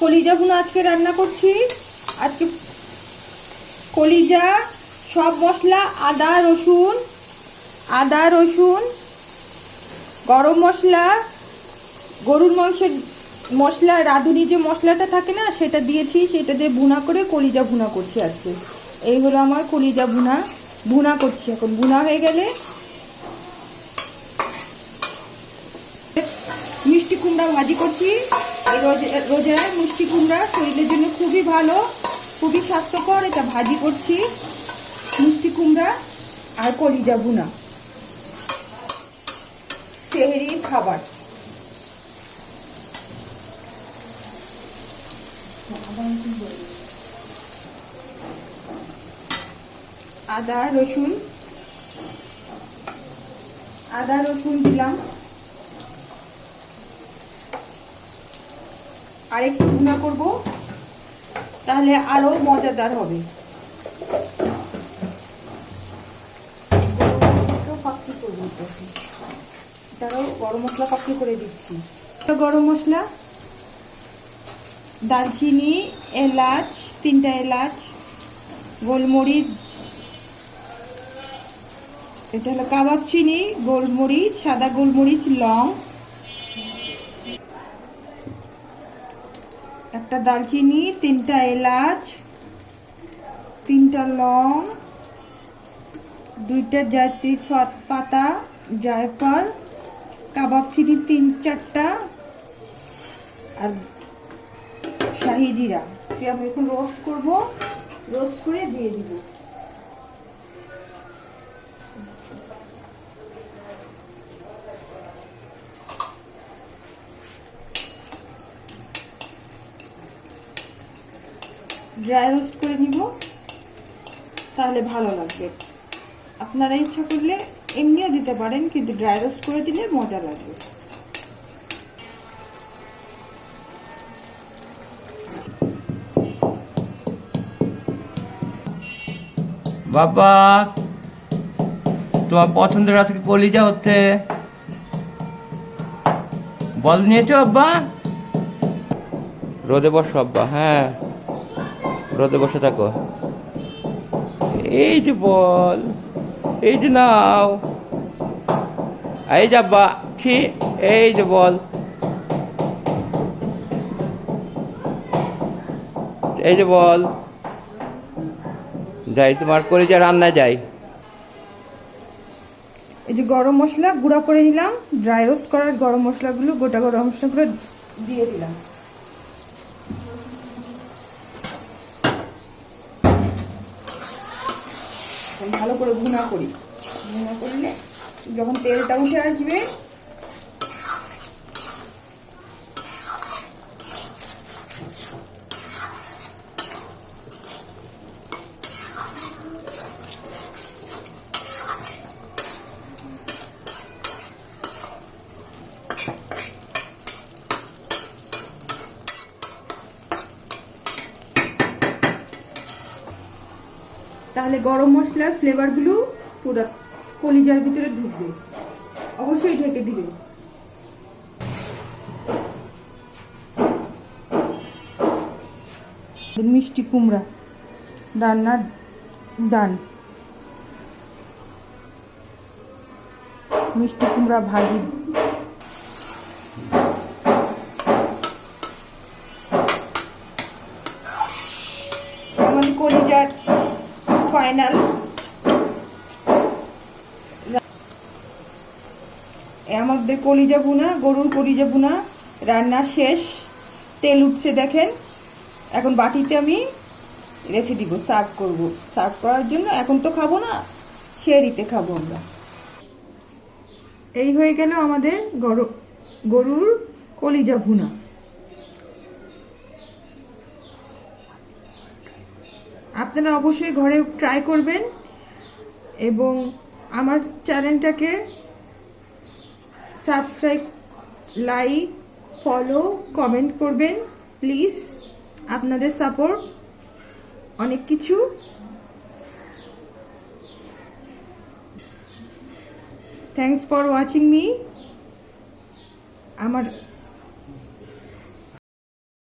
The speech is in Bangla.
কলিজা ভুনা আজকে রান্না করছি। আজকে কলিজা, সব মশলা, আদা, রসুন আদা, রসুন, গরম মশলা, গরুর মাংসের মশলা, রাঁধুনি যে মশলাটা থাকে না, সেটা দিয়েছি, সেটা দিয়ে ভুনা করে কলিজা ভুনা করছি আজকে। এই হলো আমার কলিজা ভুনা। ভুনা করছি এখন। ভুনা হয়ে গেলে মিষ্টি কুমড়া ভাজি করছি। এই রোজ- রোজায় মিষ্টি কুমড়া শরীরের জন্য খুবই ভালো, খুবই স্বাস্থ্যকর, এটা ভাজি করছি। মিষ্টি কুমড়া আর কলিজা ভুনা। সেহেরির খাবার। আদা, রসুন। আদা, রসুন দিলাম। আর একটু ভুনা করব, তাহলে আরও মজাদার হবে। গরম মশলা পাকড়ি করে দিচ্ছি গরম মশলা, দারচিনি, এলাচ, তিনটা এলাচ, গোলমরিচ, এটা হলো কাবাব চিনি, গোলমরিচ, সাদা গোলমরিচ, লং একটা দারচিনি, তিনটা এলাচ, তিনটা লং, দুইটা জায়ত্রী পাতা, জায়ফল, কাবাব চিনি তিন চারটা, আর শাহি জিরা। আমি এখন রোস্ট করব। রোস্ট করে দিয়ে দিব। ড্রাই রোস্ট করে নিব, তাহলে ভালো লাগবে। আপনারা ইচ্ছা করলে এমনিও দিতে পারেন, কিন্তু ড্রাই রোস্ট করে দিলে মজা লাগবে। বাবা, তোমার পছন্দের আজকে কলিজা হচ্ছে। বল নিয়েছো আব্বা? রোদে বসো আব্বা হ্যাঁ। রোদে বসে থাকো। এই যে বল, এই যে নাও। এই যে বা ছি, এই যে বল। এই যে বল। যাই, তোমার কলিজা রান্না যাই। এই যে গরম মশলা গুঁড়া করে নিলাম ড্রাই রোস্ট করার গরম মশলাগুলো গোটা গরম মশলাগুলো দিয়ে দিলাম। ভালো করে ভুনা করি। ভুনা করলে যখন তেলটা উঠে আসবে তাহলে গরম মশলার ফ্লেভারগুলো পুরো কলিজার ভিতরে ঢুকবে। অবশ্যই ঢেকে দিবে। মিষ্টি কুমড়া রান্নার ডান মিষ্টি কুমড়া ভাজি আমাদের কলিজার ফাইনাল আমাদের কলিজা বুনা গরুর কলিজা বুনা রান্না শেষ। তেল উঠছে দেখেন। এখন বাটিতে আমি রেখে দিব, সার্ভ করব। সার্ভ করার জন্য এখন তো খাব না শেরিতে খাব আমরা। এই হয়ে গেল আমাদের গরু, গরুর কলিজা ভুনা। আপনারা অবশ্যই ঘরে ট্রাই করবেন এবং আমার চ্যানেলটাকে সাবস্ক্রাইব লাইক ফলো কমেন্ট করবেন। প্লিজ আপনাদের সাপোর্ট অনেক কিছু। থ্যাংকস ফর ওয়াচিং মি আমার